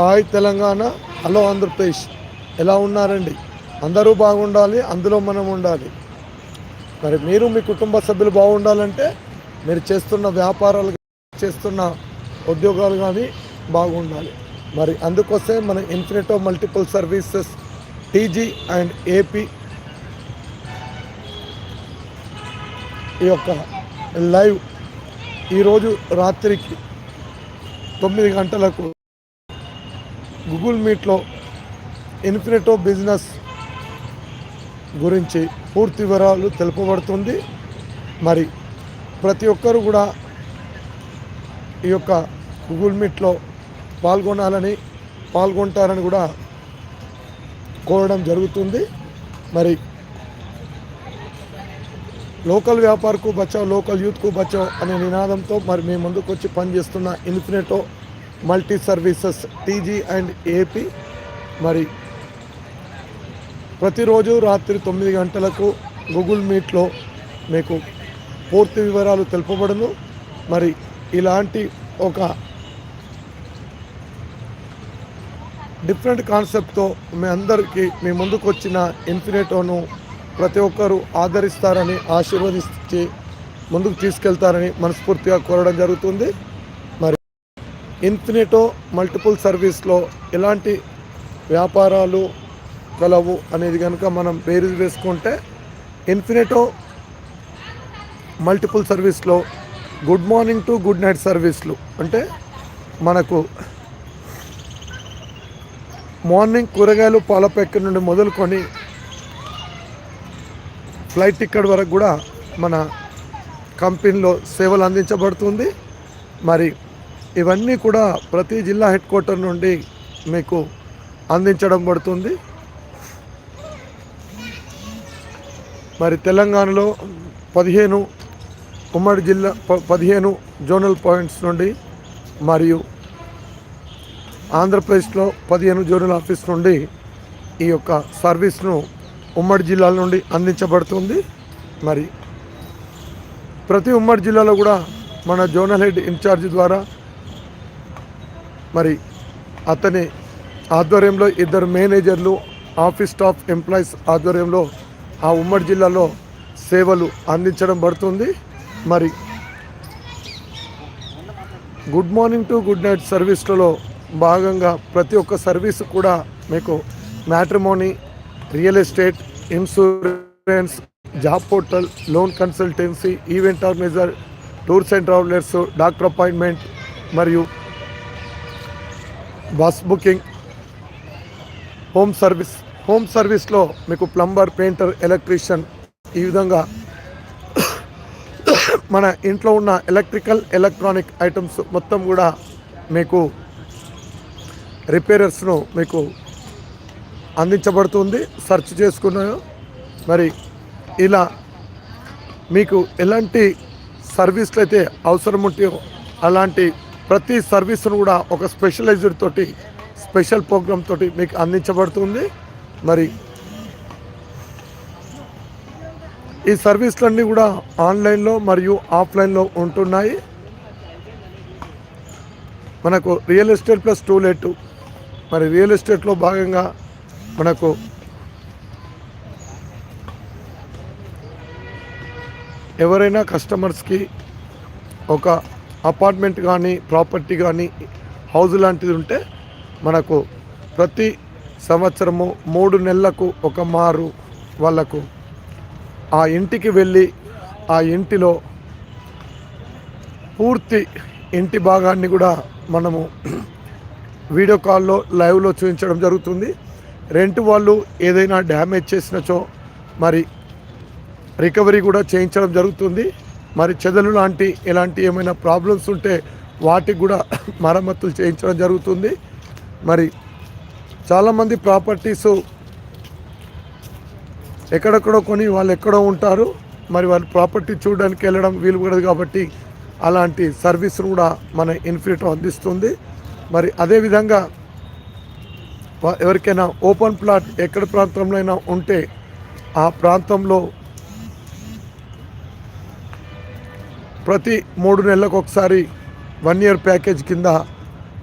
Hi Telangana hello Andhra Pradesh. ఎలా ఉన్నారండి? అందరూ బాగుండాలి అందులో మనం ఉండాలి. మరి మీరు మీ కుటుంబ సభ్యులు బాగుండాలంటే మీరు చేస్తున్న వ్యాపారాలు చేస్తున్న ఉద్యోగాలు కానీ బాగుండాలి. మరి అందుకోసమే మన Infinito multiple services TG and AP ఈ యొక్క లైవ్ ఈరోజు రాత్రికి తొమ్మిది గంటలకు గూగుల్ మీట్లో ఇన్ఫినిటో బిజినెస్ గురించి పూర్తి వివరాలు తెలుపబడుతుంది. మరి ప్రతి ఒక్కరు కూడా ఈ యొక్క గూగుల్ మీట్లో పాల్గొనాలని పాల్గొంటారని కూడా కోరడం జరుగుతుంది. మరి లోకల్ వ్యాపారకు బచావ్ లోకల్ యూత్కు బచావ్ అనే నినాదంతో మరి మేము ముందుకు వచ్చి పనిచేస్తున్న Infinito multi services TG and AP. మరి ప్రతిరోజు రాత్రి తొమ్మిది గంటలకు గూగుల్ మీట్లో మీకు పూర్తి వివరాలు తెలుపబడును. మరి ఇలాంటి ఒక డిఫరెంట్ కాన్సెప్ట్తో మీ అందరికీ మీ ముందుకు వచ్చిన ఇన్ఫినిటోను ప్రతి ఒక్కరూ ఆదరిస్తారని ఆశీర్వదించి ముందుకు తీసుకెళ్తారని మనస్ఫూర్తిగా కోరడం జరుగుతుంది. ఇన్ఫినిటో మల్టిపుల్ సర్వీస్లో ఎలాంటి వ్యాపారాలు కలవు అనేది కనుక మనం బేరీజ్ వేసుకుంటే ఇన్ఫినిటో మల్టిపుల్ సర్వీస్లో good morning to good night సర్వీస్లు అంటే మనకు మార్నింగ్ కూరగాయలు పాల ప్యాకెట్ నుండి మొదలుకొని ఫ్లైట్ టికెట్ వరకు కూడా మన కంపెనీలో సేవలు అందించబడుతుంది. మరి ఇవన్నీ కూడా ప్రతి జిల్లా హెడ్ క్వార్టర్ నుండి మీకు అందించడం పడుతుంది. మరి తెలంగాణలో పదిహేను ఉమ్మడి జిల్లా పదిహేను జోనల్ పాయింట్స్ నుండి మరియు ఆంధ్రప్రదేశ్లో పదిహేను జోనల్ ఆఫీస్ నుండి ఈ యొక్క సర్వీస్ను ఉమ్మడి జిల్లాల నుండి అందించబడుతుంది. మరి ప్రతి ఉమ్మడి జిల్లాలో కూడా మన జోనల్ హెడ్ ఇన్ఛార్జ్ ద్వారా మరి అతని ఆధ్వర్యంలో ఇద్దరు మేనేజర్లు ఆఫీస్ స్టాఫ్ ఎంప్లాయీస్ ఆధ్వర్యంలో ఆ ఉమ్మడి జిల్లాలో సేవలు అందించడం పడుతుంది. మరి good morning to good night సర్వీస్లలో భాగంగా ప్రతి ఒక్క సర్వీస్ కూడా మీకు matrimony real estate insurance job portal loan consultancy event organiser tours and travellers doctor appointment మరియు bus booking home service home సర్వీస్లో మీకు ప్లంబర్ పెయింటర్ ఎలక్ట్రీషియన్ ఈ విధంగా మన ఇంట్లో ఉన్న ఎలక్ట్రికల్ ఎలక్ట్రానిక్ ఐటమ్స్ మొత్తం కూడా మీకు రిపేరర్స్ను మీకు అందించబడుతుంది. సెర్చ్ చేసుకున్నాను మరి ఇలా మీకు ఎలాంటి సర్వీస్లు అయితే అవసరం ఉంటాయో అలాంటి ప్రతి సర్వీస్ను కూడా ఒక స్పెషలైజ్డ్ తోటి స్పెషల్ ప్రోగ్రామ్ తోటి మీకు అందించబడుతుంది. మరి ఈ సర్వీసులన్నీ కూడా ఆన్లైన్లో మరియు ఆఫ్లైన్లో ఉంటున్నాయి. మనకు real estate plus to let మరి రియల్ ఎస్టేట్లో భాగంగా మనకు ఎవరైనా కస్టమర్స్కి ఒక అపార్ట్మెంట్ కానీ ప్రాపర్టీ కానీ హౌస్ లాంటిది ఉంటే మనకు ప్రతి సంవత్సరము మూడు నెలలకు ఒక మారు వాళ్ళకు ఆ ఇంటికి వెళ్ళి ఆ ఇంటిలో పూర్తి ఇంటి భాగాన్ని కూడా మనము వీడియో కాల్లో లైవ్లో చూపించడం జరుగుతుంది. రెంట్ వాళ్ళు ఏదైనా డ్యామేజ్ చేసినచో మరి రికవరీ కూడా చేయించడం జరుగుతుంది. మరి చెదలు లాంటి ఇలాంటి ఏమైనా ప్రాబ్లమ్స్ ఉంటే వాటికి కూడా మరమ్మతులు చేయించడం జరుగుతుంది. మరి చాలామంది ప్రాపర్టీస్ ఎక్కడెక్కడో కొని వాళ్ళు ఎక్కడో ఉంటారు. మరి వాళ్ళు ప్రాపర్టీ చూడడానికి వెళ్ళడం వీలు పడదు కాబట్టి అలాంటి సర్వీస్ను కూడా మన ఇన్ఫినిటో అందిస్తుంది. మరి అదేవిధంగా ఎవరికైనా ఓపెన్ ప్లాట్ ఎక్కడ ప్రాంతంలో అయినా ఉంటే ఆ ప్రాంతంలో ప్రతి మూడు నెలలకు ఒకసారి వన్ ఇయర్ ప్యాకేజ్ కింద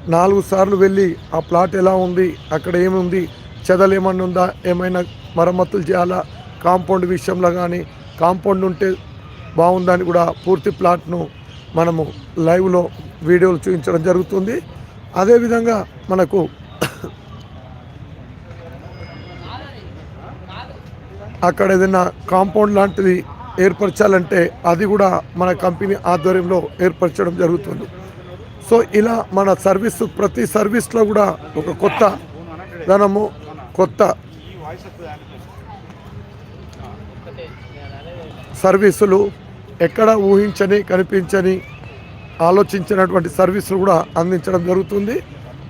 నాలుగు సార్లు వెళ్ళి ఆ ప్లాట్ ఎలా ఉంది అక్కడ ఏముంది చెదలు ఏమన్నా ఉందా ఏమైనా మరమ్మతులు చేయాలా కాంపౌండ్ విషయంలో కానీ కాంపౌండ్ ఉంటే బాగుందని కూడా పూర్తి ప్లాట్ను మనము లైవ్లో వీడియోలు చూపించడం జరుగుతుంది. అదేవిధంగా మనకు అక్కడ ఏదైనా కాంపౌండ్ లాంటిది ఏర్పరచాలంటే అది కూడా మన కంపెనీ ఆధ్వర్యంలో ఏర్పరచడం జరుగుతుంది. సో ఇలా మన సర్వీస్ ప్రతి సర్వీస్లో కూడా ఒక కొత్త ధనము కొత్త సర్వీసులు ఎక్కడ ఊహించని కనిపించని ఆలోచించినటువంటి సర్వీసులు కూడా అందించడం జరుగుతుంది.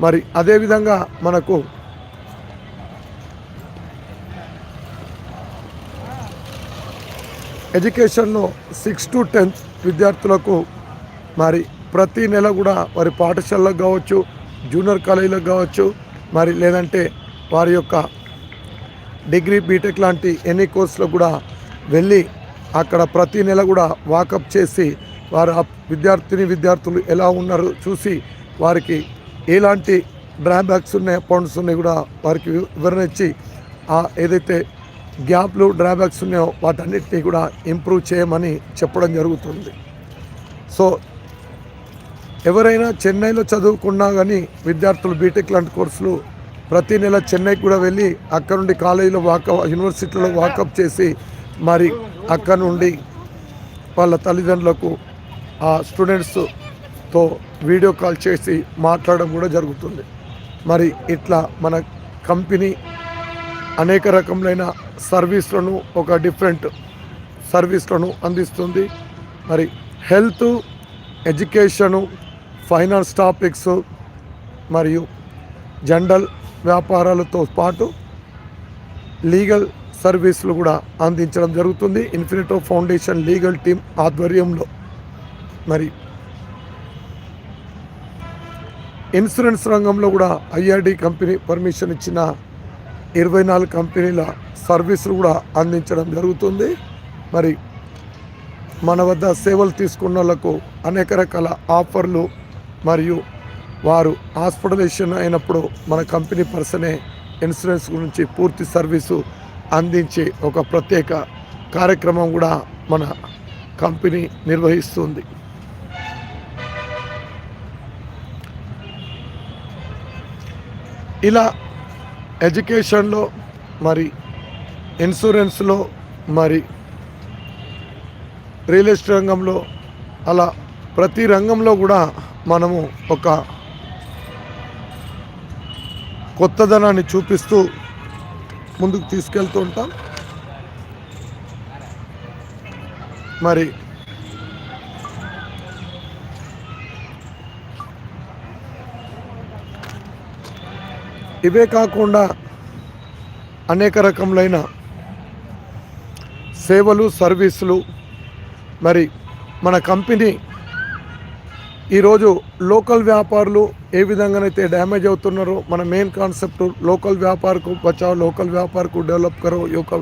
మరి అదేవిధంగా మనకు ఎడ్యుకేషన్లో సిక్స్ టు టెన్త్ విద్యార్థులకు మరి ప్రతి నెల కూడా వారి పాఠశాలకు కావచ్చు జూనియర్ కాలేజీలకు కావచ్చు మరి లేదంటే వారి యొక్క డిగ్రీ బీటెక్ లాంటి ఎన్ని కోర్సులకు కూడా వెళ్ళి అక్కడ ప్రతి నెల కూడా వాకప్ చేసి వారు ఆ విద్యార్థిని విద్యార్థులు ఎలా ఉన్నారు చూసి వారికి ఎలాంటి డ్రాబ్యాక్స్ ఉన్నాయి అకౌంట్స్ ఉన్నాయి కూడా వారికి వివరణ ఇచ్చి ఆ ఏదైతే గ్యాప్లు డ్రాబ్యాక్స్ ఉన్నాయో. వాటన్నిటినీ కూడా ఇంప్రూవ్ చేయమని చెప్పడం జరుగుతుంది. సో ఎవరైనా చెన్నైలో చదువుకున్నా కానీ విద్యార్థులు బీటెక్ లాంటి కోర్సులు ప్రతి నెల చెన్నైకి కూడా వెళ్ళి అక్కడ నుండి కాలేజీలో వాకప్ యూనివర్సిటీలో వాకప్ చేసి మరి అక్కడ నుండి వాళ్ళ తల్లిదండ్రులకు ఆ స్టూడెంట్స్తో వీడియో కాల్ చేసి మాట్లాడడం కూడా జరుగుతుంది. మరి ఇట్లా మన కంపెనీ అనేక రకములైన సర్వీస్లను ఒక డిఫరెంట్ సర్వీస్లను అందిస్తుంది. మరి హెల్త్ ఎడ్యుకేషను ఫైనాన్స్ టాపిక్స్ మరియు జనరల్ వ్యాపారాలతో పాటు లీగల్ సర్వీసులు కూడా అందించడం జరుగుతుంది. ఇన్ఫినిటో ఫౌండేషన్ లీగల్ టీం ఆధ్వర్యంలో. మరి ఇన్సూరెన్స్ రంగంలో కూడా ఐఆర్డి కంపెనీ పర్మిషన్ ఇచ్చిన ఇరవై నాలుగు కంపెనీల సర్వీసులు కూడా అందించడం జరుగుతుంది. మరి మన వద్ద సేవలు తీసుకున్న వాళ్ళకు అనేక రకాల ఆఫర్లు మరియు వారు హాస్పిటలైజేషన్ అయినప్పుడు మన కంపెనీ పర్సనే ఇన్సూరెన్స్ గురించి పూర్తి సర్వీసు అందించే ఒక ప్రత్యేక కార్యక్రమం కూడా మన కంపెనీ నిర్వహిస్తుంది. ఇలా ఎడ్యుకేషన్లో మరి ఇన్సూరెన్స్లో మరి రియల్ ఎస్టేట్ రంగంలో అలా ప్రతి రంగంలో కూడా మనము ఒక కొత్తదనాన్ని చూపిస్తూ ముందుకు తీసుకెళ్తూ ఉంటాం. మరి ఇవే కాకుండా అనేక రకములైన సేవలు సర్వీసులు మరి మన కంపెనీ ఈరోజు లోకల్ వ్యాపారులు ఏ విధంగానైతే డ్యామేజ్ అవుతున్నారో మన మెయిన్ కాన్సెప్ట్ లోకల్ వ్యాపారకు బచావ్ లోకల్ వ్యాపారకు డెవలప్ కరో యొక్క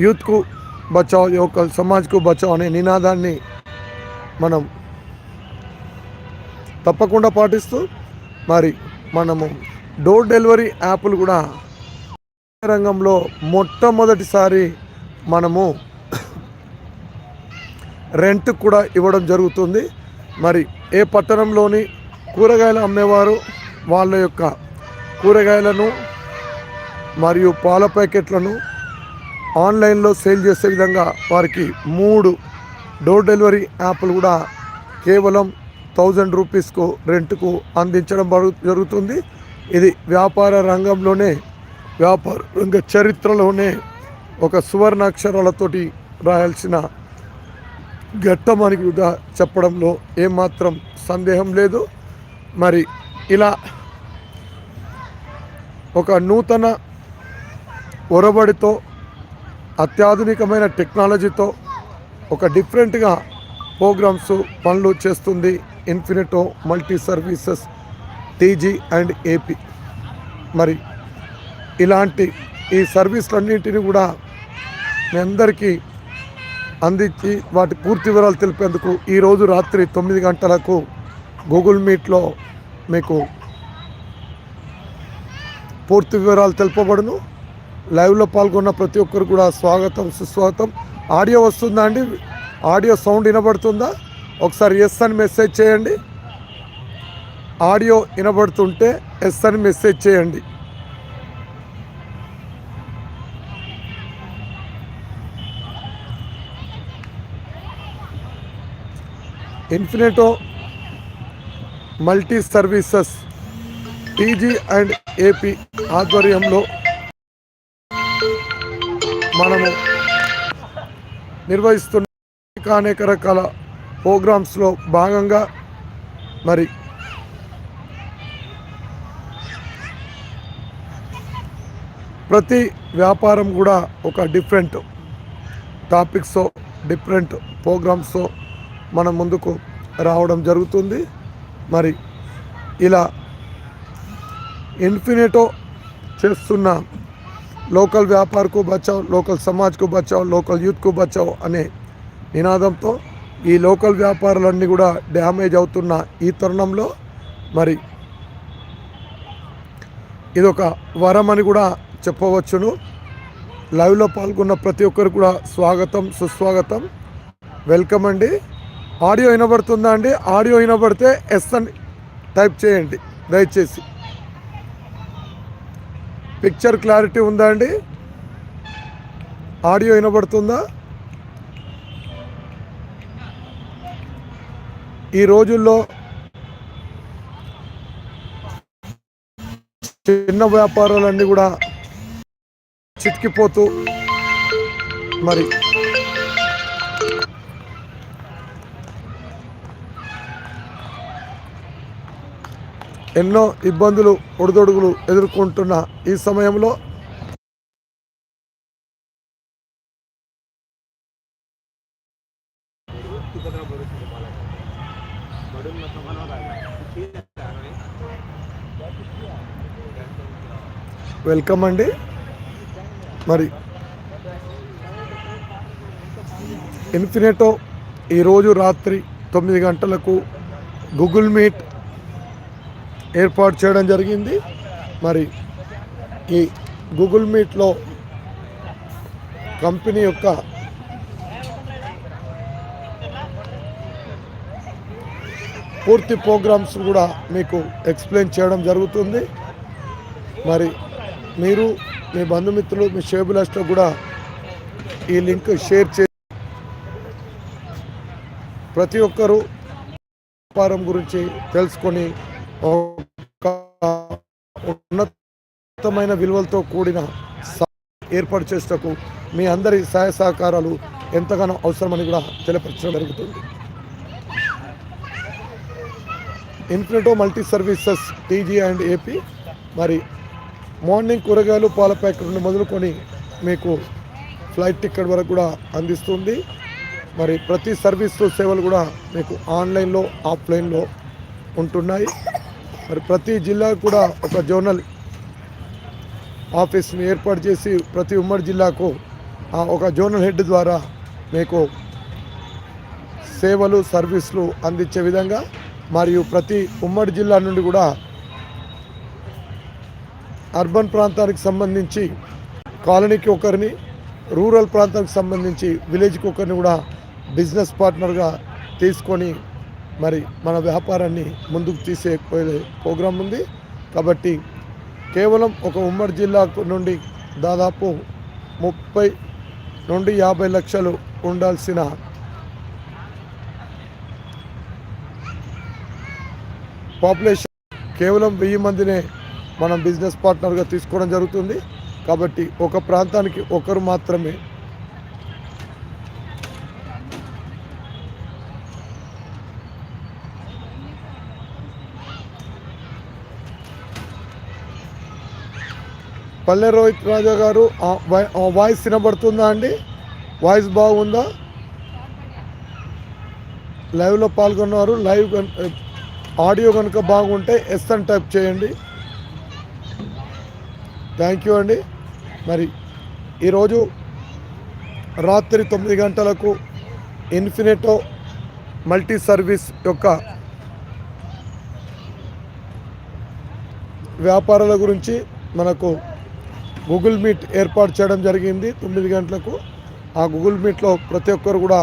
యూత్కు బచావ్ యొక్క సమాజ్కు బచావ్ అనే నినాదాన్ని మనం తప్పకుండా పాటిస్తూ మరి మనము డోర్ డెలివరీ యాప్లు కూడా రంగంలో మొట్టమొదటిసారి మనము రెంట్ కూడా ఇవ్వడం జరుగుతుంది. మరి ఏ పట్టణంలోని కూరగాయలు అమ్మేవారు వాళ్ళ యొక్క కూరగాయలను మరియు పాల ప్యాకెట్లను ఆన్లైన్లో సేల్ చేసే విధంగా వారికి మూడు డోర్ డెలివరీ యాప్లు కూడా కేవలం థౌజండ్ రూపీస్కు రెంట్కు అందించడం జరుగుతుంది. ఇది వ్యాపార రంగంలోనే వ్యాపార రంగ చరిత్రలోనే ఒక సువర్ణాక్షరాలతోటి రాయాల్సిన ఘట్టమని కూడా చెప్పడంలో ఏమాత్రం సందేహం లేదు. మరి ఇలా ఒక నూతన ఒరబడితో అత్యాధునికమైన టెక్నాలజీతో ఒక డిఫరెంట్గా ప్రోగ్రామ్స్ పనులు చేస్తుంది Infinito multi services TG and AP. మరి ఇలాంటి ఈ సర్వీసులన్నింటినీ కూడా మీ అందరికీ అందించి వాటి పూర్తి వివరాలు తెలిపేందుకు ఈరోజు రాత్రి తొమ్మిది గంటలకు గూగుల్ మీట్లో మీకు పూర్తి వివరాలు తెలుపబడును. లైవ్లో పాల్గొన్న ప్రతి ఒక్కరు కూడా స్వాగతం సుస్వాగతం. ఆడియో వస్తుందా అండి? ఆడియో సౌండ్ వినబడుతుందా? ఒకసారి ఎస్ అని మెసేజ్ చేయండి. ఆడియో వినబడుతుంటే ఎస్ అని మెసేజ్ చేయండి. Infinito multi services TG and AP ఆధ్వర్యంలో మనము నిర్వహిస్తున్న అనేక రకాల ప్రోగ్రామ్స్లో భాగంగా మరి ప్రతి వ్యాపారం కూడా ఒక డిఫరెంట్ టాపిక్స్ డిఫరెంట్ ప్రోగ్రామ్స్ మన ముందుకు రావడం జరుగుతుంది. మరి ఇలా ఇన్ఫినిటో చేస్తున్న లోకల్ వ్యాపారకు బచావ్ లోకల్ సమాజ్కు బచావ్ లోకల్ యూత్కు బచావ్ అనే నినాదంతో ఈ లోకల్ వ్యాపారాలన్నీ కూడా డ్యామేజ్ అవుతున్న ఈ తరుణంలో మరి ఇదొక వరం అని కూడా చెప్పవచ్చును. లైవ్లో పాల్గొన్న ప్రతి ఒక్కరు కూడా స్వాగతం సుస్వాగతం. వెల్కమ్ అండి. ఆడియో వినబడుతుందా అండి? ఆడియో వినబడితే ఎస్ అని టైప్ చేయండి దయచేసి. పిక్చర్ క్లారిటీ ఉందా అండి? ఆడియో వినబడుతుందా? ఈ రోజుల్లో చిన్న వ్యాపారాలన్నీ కూడా చితికిపోతూ మరి ఎన్నో ఇబ్బందులు ఒడిదొడుగులు ఎదుర్కొంటున్న ఈ సమయంలో వెల్కమ్ అండి. మరి ఇన్ఫినిటో ఈరోజు రాత్రి తొమ్మిది గంటలకు గూగుల్ మీట్ ఏర్పాటు చేయడం జరిగింది. మరి ఈ గూగుల్ మీట్లో కంపెనీ యొక్క పూర్తి ప్రోగ్రామ్స్ కూడా మీకు ఎక్స్ప్లెయిన్ చేయడం జరుగుతుంది. మరి మీరు మీ బంధుమిత్రులు మీ షేబులస్తో కూడా ఈ లింక్ షేర్ చే ప్రతి ఒక్కరూ వ్యాపారం గురించి తెలుసుకొని ఒక ఉన్నతమైన విలువలతో కూడిన ఏర్పాటు చేసేటకు మీ అందరి సహాయ సహకారాలు ఎంతగానో అవసరమని కూడా తెలియపరచడం జరుగుతుంది. Infinito multi services TG and AP మరి మార్నింగ్ కూరగాయలు పాల ప్యాకెట్ నుండి మొదలుకొని మీకు ఫ్లైట్ టికెట్ వరకు కూడా అందిస్తుంది. మరి ప్రతి సర్వీస్ సేవలు కూడా మీకు ఆన్లైన్లో ఆఫ్లైన్లో ఉంటున్నాయి. మరి ప్రతి జిల్లాకు కూడా ఒక జోనల్ ఆఫీస్ని ఏర్పాటు చేసి ప్రతి ఉమ్మడి జిల్లాకు ఒక జోనల్ హెడ్ ద్వారా మీకు సేవలు సర్వీసులు అందించే విధంగా మరియు ప్రతి ఉమ్మడి జిల్లా నుండి కూడా అర్బన్ ప్రాంతానికి సంబంధించి కాలనీకి ఒకరిని రూరల్ ప్రాంతానికి సంబంధించి విలేజ్కి ఒకరిని కూడా బిజినెస్ పార్ట్నర్గా తీసుకొని మరి మన వ్యాపారాన్ని ముందుకు తీసే ప్రోగ్రాం ఉంది. కాబట్టి కేవలం ఒక ఉమ్మడి జిల్లా నుండి దాదాపు ముప్పై నుండి యాభై లక్షలు ఉండాల్సిన పాపులేషన్ కేవలం వెయ్యి మందినే మనం బిజినెస్ పార్ట్నర్గా తీసుకోవడం జరుగుతుంది. కాబట్టి ఒక ప్రాంతానికి ఒకరు మాత్రమే పల్లె రోహిత్ రాజా గారు వాయిస్ వినబడుతుందా అండి? వాయిస్ బాగుందా? లైవ్లో పాల్గొన్నారు లైవ్ ఆడియో కనుక బాగుంటే ఎస్ అని టైప్ చేయండి. థ్యాంక్ యూ అండి. మరి ఈరోజు రాత్రి తొమ్మిది గంటలకు ఇన్ఫినిటో మల్టీ సర్వీస్ యొక్క వ్యాపారాల గురించి మనకు గూగుల్ మీట్ ఏర్పాటు చేయడం జరిగింది. తొమ్మిది గంటలకు ఆ గూగుల్ మీట్లో ప్రతి ఒక్కరు కూడా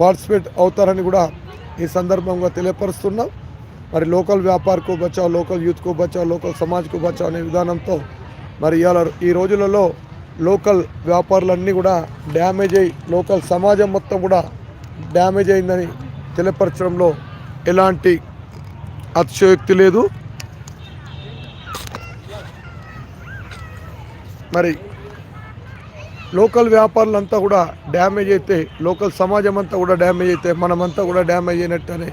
పార్టిసిపేట్ అవుతారని కూడా ఈ సందర్భంగా తెలియపరుస్తున్నాం. మరి లోకల్ వ్యాపారకు బచావ్ లోకల్ యూత్కు బచావ్ లోకల్ సమాజ్కు బచావ్ అనే విధానంతో మరి ఇవాళ ఈ రోజులలో లోకల్ వ్యాపారులన్నీ కూడా డ్యామేజ్ అయ్యి లోకల్ సమాజం మొత్తం కూడా డ్యామేజ్ అయిందని తెలియపరచడంలో ఎలాంటి అతిశయోక్తి లేదు. మరి లోకల్ వ్యాపారులంతా కూడా డ్యామేజ్ అయితే లోకల్ సమాజం అంతా కూడా డ్యామేజ్ అయితే మనమంతా కూడా డ్యామేజ్ అయినట్టు అనే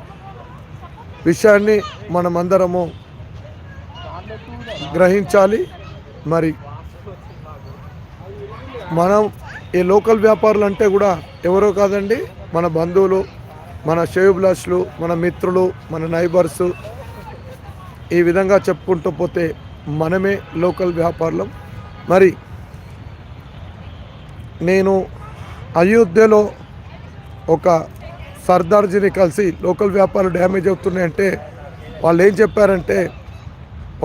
విషయాన్ని మనమందరము గ్రహించాలి. మరి మనం ఈ లోకల్ వ్యాపారులు అంటే కూడా ఎవరో కాదండి మన బంధువులు మన షేవ్లాస్లు మన మిత్రులు మన నైబర్స్. ఈ విధంగా చెప్పుకుంటూ పోతే మనమే లోకల్ వ్యాపారులం. మరి నేను అయోధ్యలో ఒక సర్దార్జీని కలిసి లోకల్ వ్యాపారులు డ్యామేజ్ అవుతున్నాయంటే వాళ్ళు ఏం చెప్పారంటే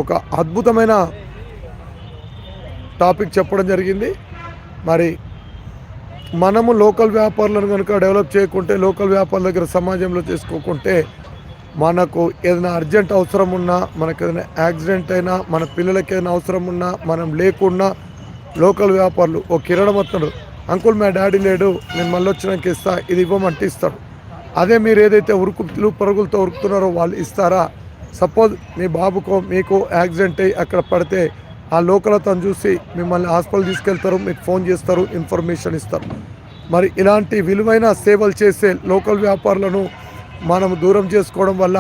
ఒక అద్భుతమైన టాపిక్ చెప్పడం జరిగింది. మరి మనము లోకల్ వ్యాపారులను కనుక డెవలప్ చేయకుంటే లోకల్ వ్యాపారుల దగ్గర సమాజంలో చేసుకోకుంటే మనకు ఏదైనా అర్జెంట్ అవసరం ఉన్నా మనకు ఏదైనా యాక్సిడెంట్ అయినా మన పిల్లలకి ఏదైనా అవసరం ఉన్నా మనం లేకున్నా లోకల్ వ్యాపారులు ఓ కిరణం వస్తాడు. అంకుల్ మా డాడీ లేడు నేను మళ్ళీ వచ్చినాక ఇస్తా ఇది ఇవ్వమంటే ఇస్తాడు. అదే మీరు ఏదైతే ఉరుకులు పరుగులతో ఉరుకుతున్నారో వాళ్ళు ఇస్తారా? సపోజ్ మీ బాబుకో మీకు యాక్సిడెంట్ అయ్యి అక్కడ పడితే ఆ లోకల్ అతను చూసి మిమ్మల్ని హాస్పిటల్ తీసుకెళ్తారు మీకు ఫోన్ చేస్తారు ఇన్ఫర్మేషన్ ఇస్తారు. మరి ఇలాంటి విలువైన సేవలు చేసే లోకల్ వ్యాపారులను మనం దూరం చేసుకోవడం వల్ల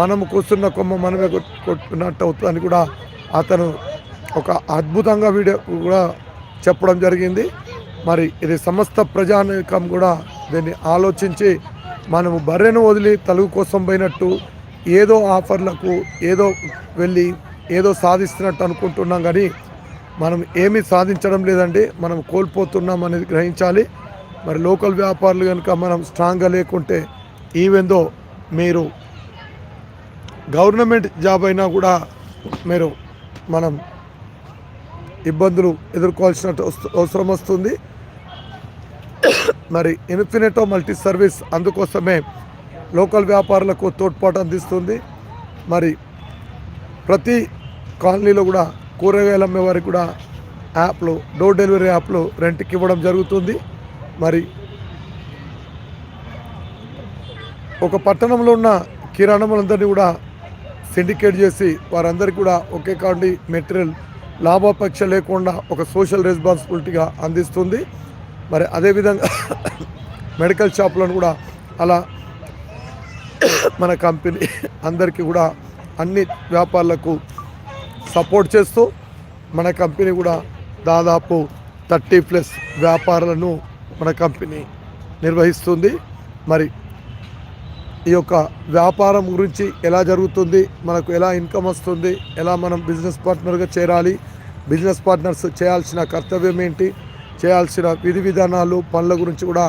మనము కూర్చున్న కొమ్మ మనమే కొట్టుకున్నట్టు అవుతుందని కూడా అతను ఒక అద్భుతంగా వీడియో కూడా చెప్పడం జరిగింది. మరి ఇది సమస్త ప్రజానీకం కూడా దీన్ని ఆలోచించి మనము బర్రెను వదిలి తలుగు కోసం పోయినట్టు ఏదో ఆఫర్లకు ఏదో వెళ్ళి ఏదో సాధిస్తున్నట్టు అనుకుంటున్నాం కానీ మనం ఏమీ సాధించడం లేదండి. మనం కోల్పోతున్నాం అనేది గ్రహించాలి. మరి లోకల్ వ్యాపారులు కనుక మనం స్ట్రాంగ్గా లేకుంటే ఈవెందో మీరు గవర్నమెంట్ జాబ్ అయినా కూడా మీరు మనం ఇబ్బందులు ఎదుర్కోవాల్సిన అవసరం వస్తుంది. మరి ఇన్ఫినిటో మల్టీ సర్వీస్ అందుకోసమే లోకల్ వ్యాపారులకు తోడ్పాటు అందిస్తుంది. మరి ప్రతి కాలనీలో కూడా కూరగాయలు అమ్మే వారికి కూడా యాప్లు డోర్ డెలివరీ యాప్లు రెంట్కి ఇవ్వడం జరుగుతుంది. మరి ఒక పట్టణంలో ఉన్న కిరాణములందరినీ కూడా సిండికేట్ చేసి వారందరికీ కూడా ఒకే కాండి మెటీరియల్ లాభాపేక్ష లేకుండా ఒక సోషల్ రెస్పాన్సిబిలిటీగా అందిస్తుంది. మరి అదేవిధంగా మెడికల్ షాప్లను కూడా అలా మన కంపెనీ అందరికీ కూడా అన్ని వ్యాపారులకు సపోర్ట్ చేస్తూ మన కంపెనీ కూడా దాదాపు థర్టీ ప్లస్ వ్యాపారాలను మన కంపెనీ నిర్వహిస్తుంది. మరి ఈ యొక్క వ్యాపారం గురించి ఎలా జరుగుతుంది మనకు ఎలా ఇన్కమ్ వస్తుంది ఎలా మనం బిజినెస్ పార్ట్నర్గా చేరాలి బిజినెస్ పార్ట్నర్స్ చేయాల్సిన కర్తవ్యం ఏంటి చేయాల్సిన విధి విధానాలు పనుల గురించి కూడా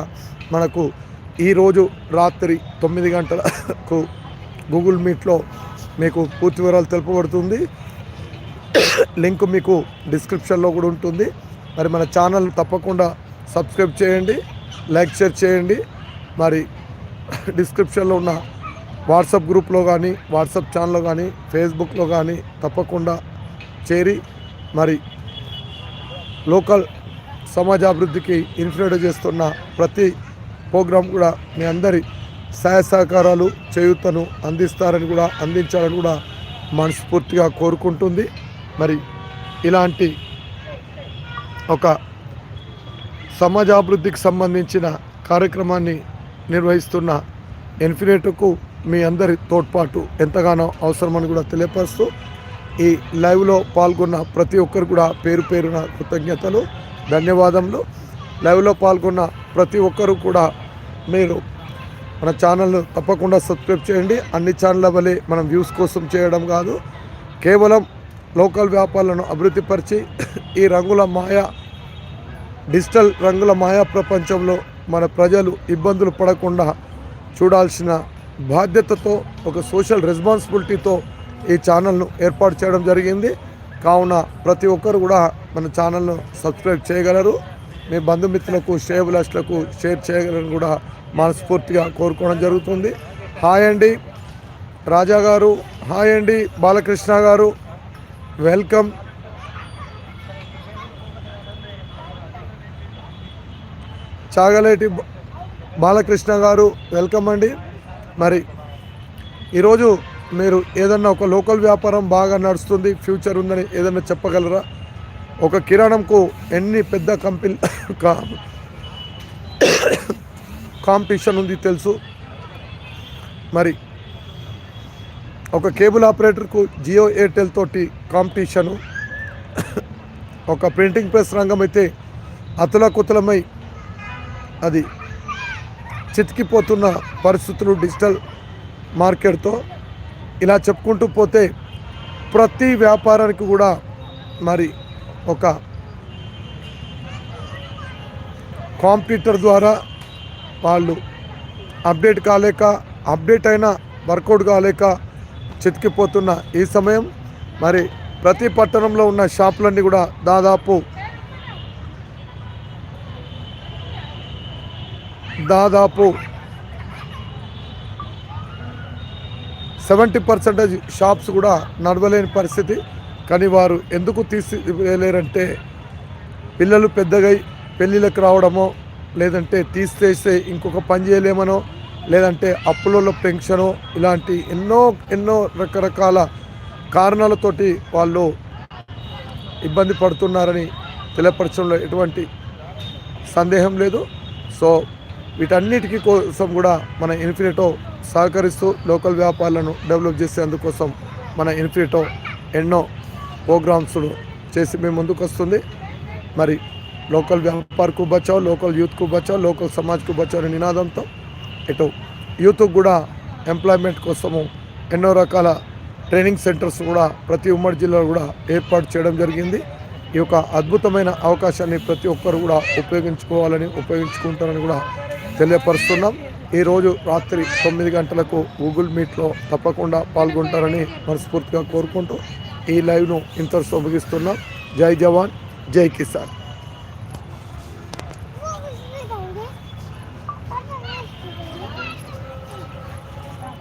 మనకు ఈరోజు రాత్రి తొమ్మిది గంటలకు గూగుల్ మీట్లో మీకు పూర్తి వివరాలు తెలుపబడుతుంది. లింక్ మీకు డిస్క్రిప్షన్లో కూడా ఉంటుంది. మరి మన ఛానల్ తప్పకుండా సబ్స్క్రైబ్ చేయండి లైక్ షేర్ చేయండి. మరి డిస్క్రిప్షన్లో ఉన్న వాట్సాప్ గ్రూప్లో కానీ వాట్సాప్ ఛానల్లో కానీ ఫేస్బుక్లో కానీ తప్పకుండా చేరి మరి లోకల్ సమాజాభివృద్ధికి ఇన్ఫ్లుయెంట్ చేస్తున్న ప్రతి ప్రోగ్రాం కూడా మీ అందరి సహాయ సహకారాలు చేయూతను అందిస్తారని కూడా అందించాలని కూడా మనస్ఫూర్తిగా కోరుకుంటుంది. మరి ఇలాంటి ఒక సమాజాభివృద్ధికి సంబంధించిన కార్యక్రమాన్ని నిర్వహిస్తున్న ఇన్ఫినిట్కు మీ అందరి తోడ్పాటు ఎంతగానో అవసరమని కూడా తెలియపరుస్తూ ఈ లైవ్లో పాల్గొన్న ప్రతి ఒక్కరు కూడా పేరు పేరున కృతజ్ఞతలు. ధన్యవాదములు. లైవ్లో పాల్గొన్న ప్రతి ఒక్కరూ కూడా మీరు మన ఛానల్ను తప్పకుండా సబ్స్క్రైబ్ చేయండి. అన్ని ఛానళ్ళ వలె మనం వ్యూస్ కోసం చేయడం కాదు. కేవలం లోకల్ వ్యాపారాలను అభివృద్ధిపరిచి ఈ రంగుల మాయ డిజిటల్ రంగుల మాయా ప్రపంచంలో మన ప్రజలు ఇబ్బందులు పడకుండా చూడాల్సిన బాధ్యతతో ఒక సోషల్ రెస్పాన్సిబిలిటీతో ఈ ఛానల్ను ఏర్పాటు చేయడం జరిగింది. కావున ప్రతి ఒక్కరు కూడా మన ఛానల్ను సబ్స్క్రైబ్ చేయగలరు. మీ బంధుమిత్రులకు శ్రేయభిలాషులకు షేర్ చేయగలరని కూడా మనస్ఫూర్తిగా కోరుకోవడం జరుగుతుంది. హాయ్ అండి. రాజా గారు హాయ్ అండి. బాలకృష్ణ గారు వెల్కమ్. చాగలేటి బాలకృష్ణ గారు వెల్కమ్ అండి. మరి ఈరోజు మీరు ఏదన్నా ఒక లోకల్ వ్యాపారం బాగా నడుస్తుంది ఫ్యూచర్ ఉందని ఏదన్నా చెప్పగలరా? ఒక కిరాణంకు ఎన్ని పెద్ద కంపెనీ కాంపిటీషన్ ఉంది తెలుసు. మరి ఒక కేబుల్ ఆపరేటర్కు జియో ఎయిర్టెల్ తోటి కాంపిటీషను ఒక ప్రింటింగ్ ప్రెస్ రంగం అయితే అతలకుతలమై అది చితికిపోతున్న పరిస్థితులు డిజిటల్ మార్కెట్తో ఇలా చెప్పుకుంటూ పోతే ప్రతి వ్యాపారానికి కూడా మరి ఒక కాంప్యూటర్ ద్వారా వాళ్ళు అప్డేట్ కాలేక అప్డేట్ అయినా వర్కౌట్ కాలేక చితికిపోతున్న ఈ సమయం. మరి ప్రతి పట్టణంలో ఉన్న షాపులన్నీ కూడా దాదాపు దాదాపు సెవెంటీ పర్సెంటేజ్ షాప్స్ కూడా నడవలేని పరిస్థితి. కానీ వారు ఎందుకు తీసి పిల్లలు పెద్దగై పెళ్ళిళ్ళకి రావడమో లేదంటే తీసేస్తే ఇంకొక పని చేయలేమనో లేదంటే అప్పులలో పెన్షనో ఇలాంటి ఎన్నో ఎన్నో రకరకాల కారణాలతోటి వాళ్ళు ఇబ్బంది పడుతున్నారని తెలియపరచడంలో ఎటువంటి సందేహం లేదు. సో వీటన్నిటికీ కోసం కూడా మన ఇన్ఫినిటో సహకరిస్తూ లోకల్ వ్యాపారాలను డెవలప్ చేసేందుకోసం మన ఇన్ఫిటో ఎన్నో ప్రోగ్రామ్స్ చేసి మేము ముందుకు వస్తుంది. మరి లోకల్ వ్యాపారకు బచావ్ లోకల్ యూత్కు బచావ్ లోకల్ సమాజ్కు బచావ్ అనే నినాదంతో ఇటు యూత్కు కూడా ఎంప్లాయ్మెంట్ కోసము ఎన్నో రకాల ట్రైనింగ్ సెంటర్స్ కూడా ప్రతి ఉమ్మడి జిల్లాలో కూడా ఏర్పాటు చేయడం జరిగింది. ఈ యొక్క అద్భుతమైన అవకాశాన్ని ప్రతి ఒక్కరు కూడా ఉపయోగించుకోవాలని ఉపయోగించుకుంటారని కూడా తెలియపరుస్తున్నాం. ఈరోజు రాత్రి తొమ్మిది గంటలకు గూగుల్ మీట్లో తప్పకుండా పాల్గొంటారని మనస్ఫూర్తిగా కోరుకుంటూ ఈ లైవ్ను ఇంతటితో ముగిస్తున్నాం. జై జవాన్ జై కిసాన్.